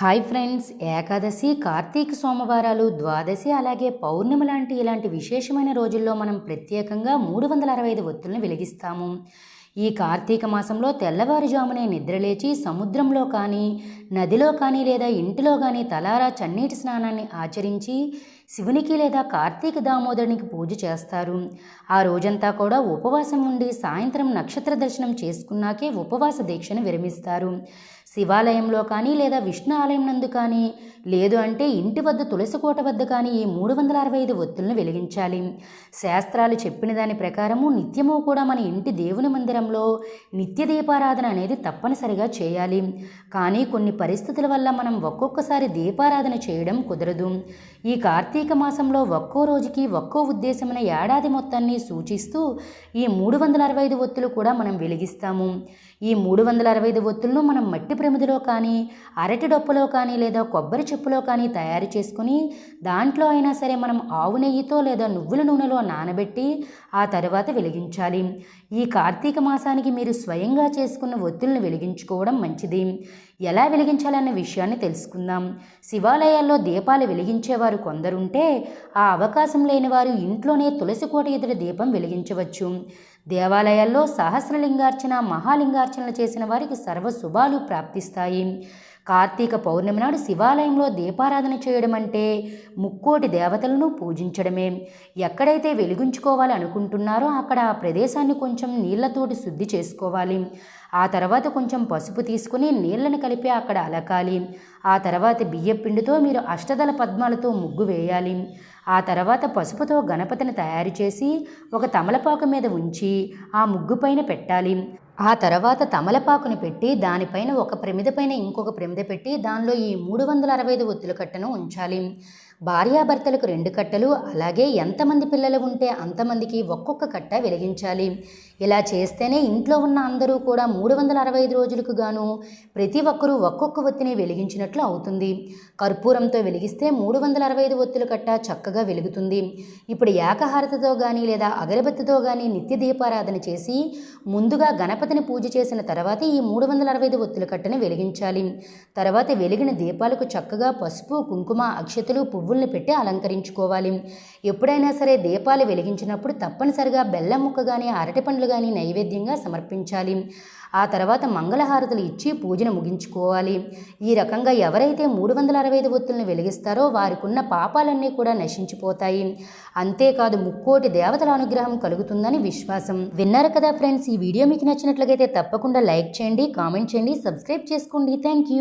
Hi friends Ekadashi Karthika సోమవారాలు ద్వాదశి అలాగే పౌర్ణమి లాంటి ఇలాంటి విశేషమైన రోజుల్లో మనం ప్రత్యేకంగా మూడు వందల అరవై ఐదు ఒత్తులను వెలిగిస్తాము. ఈ కార్తీక మాసంలో తెల్లవారుజామునే నిద్రలేచి సముద్రంలో కానీ నదిలో కానీ లేదా ఇంటిలో కానీ తలారా చన్నీటి స్నానాన్ని ఆచరించి శివునికి లేదా కార్తీక దామోదరునికి పూజ చేస్తారు. ఆ రోజంతా కూడా ఉపవాసం ఉండి సాయంత్రం నక్షత్ర దర్శనం చేసుకున్నాకే ఉపవాస దీక్షను విరమిస్తారు. శివాలయంలో కానీ లేదా విష్ణు ఆలయం నందు కానీ లేదు అంటే ఇంటి వద్ద తులసి కోట వద్ద కానీ ఈ మూడు వందల అరవై ఐదు ఒత్తులను వెలిగించాలి. శాస్త్రాలు చెప్పిన దాని ప్రకారము నిత్యము కూడా మన ఇంటి దేవుని మందిరంలో నిత్య దీపారాధన అనేది తప్పనిసరిగా చేయాలి. కానీ కొన్ని పరిస్థితుల వల్ల మనం ఒక్కొక్కసారి దీపారాధన చేయడం కుదరదు. ఈ కార్తీక మాసంలో ఒక్కో రోజుకి ఒక్కో ఉద్దేశమైన ఏడాది మొత్తాన్ని సూచిస్తూ ఈ మూడు వందల అరవై ఐదు ఒత్తులు కూడా మనం వెలిగిస్తాము. ఈ మూడు వందల అరవై ఐదు ఒత్తులను మనం మట్టి ప్రమిదిలో కానీ అరటి డొప్పలో కానీ లేదా కొబ్బరి చెప్పులో కానీ తయారు చేసుకుని దాంట్లో అయినా సరే మనం ఆవు నెయ్యితో లేదా నువ్వుల నూనెలో నానబెట్టి ఆ తర్వాత వెలిగించాలి. ఈ కార్తీక మాసానికి మీరు స్వయంగా చేసుకున్న ఒత్తులను వెలిగించుకోవడం మంచిది. ఎలా వెలిగించాలన్న విషయాన్ని తెలుసుకుందాం. శివాలయాల్లో దీపాలు వెలిగించేవారు కొందరుంటే ఆ అవకాశం లేని వారు ఇంట్లోనే తులసి కోట ఎదుట దీపం వెలిగించవచ్చు. దేవాలయాల్లో సహస్రలింగార్చన మహాలింగార్చనలు చేసిన వారికి సర్వ శుభాలు ప్రాప్తిస్తాయి. కార్తీక పౌర్ణమి నాడు శివాలయంలో దీపారాధన చేయడం అంటే ముక్కోటి దేవతలను పూజించడమే. ఎక్కడైతే వెలిగించుకోవాలి అనుకుంటున్నారో అక్కడ ఆ ప్రదేశాన్ని కొంచెం నీళ్ళతోటి శుద్ధి చేసుకోవాలి. ఆ తర్వాత కొంచెం పసుపు తీసుకుని నీళ్ళను కలిపి అక్కడ అలకాలి. ఆ తర్వాత బియ్యపిండితో మీరు అష్టదల పద్మాలతో ముగ్గు వేయాలి. ఆ తర్వాత పసుపుతో గణపతిని తయారు చేసి ఒక తమలపాకు మీద ఉంచి ఆ ముగ్గు పైన పెట్టాలి. ఆ తర్వాత తమలపాకుని పెట్టి దానిపైన ఒక ప్రమిద పైన ఇంకొక ప్రమిద పెట్టి దానిలో ఈ మూడు వందల అరవై ఐదు ఒత్తుల కట్టను ఉంచాలి. భార్యాభర్తలకు రెండు కట్టలు అలాగే ఎంతమంది పిల్లలు ఉంటే అంతమందికి ఒక్కొక్క కట్ట వెలిగించాలి. ఇలా చేస్తేనే ఇంట్లో ఉన్న అందరూ కూడా మూడు వందల అరవై ఐదు రోజులకు గాను ప్రతి ఒక్కరూ ఒక్కొక్క ఒత్తిని వెలిగించినట్లు అవుతుంది. కర్పూరంతో వెలిగిస్తే మూడు వందల అరవై ఐదు ఒత్తులు కట్ట చక్కగా వెలుగుతుంది. ఇప్పుడు ఏకహారతతో కానీ లేదా అగరబత్తితో కానీ నిత్య దీపారాధన చేసి ముందుగా గణపతిని పూజ చేసిన తర్వాత ఈ మూడు వందల అరవై ఐదు ఒత్తుల కట్టని వెలిగించాలి. తర్వాత వెలిగిన దీపాలకు చక్కగా పసుపు కుంకుమ అక్షతలు పువ్వుల్ని పెట్టి అలంకరించుకోవాలి. ఎప్పుడైనా సరే దీపాలు వెలిగించినప్పుడు తప్పనిసరిగా బెల్లం ముక్క కానీ అరటి పండ్లు కానీ నైవేద్యంగా సమర్పించాలి. ఆ తర్వాత మంగళహారతులు ఇచ్చి పూజను ముగించుకోవాలి. ఈ రకంగా ఎవరైతే మూడు వందల అరవై ఐదు ఒత్తులను వెలిగిస్తారో వారికి ఉన్న పాపాలన్నీ కూడా నశించిపోతాయి. అంతేకాదు ముక్కోటి దేవతల అనుగ్రహం కలుగుతుందని విశ్వాసం. విన్నారు కదా ఫ్రెండ్స్ ఈ వీడియో మీకు నచ్చినట్లయితే తప్పకుండా లైక్ చేయండి కామెంట్ చేయండి సబ్స్క్రైబ్ చేసుకోండి. Thank you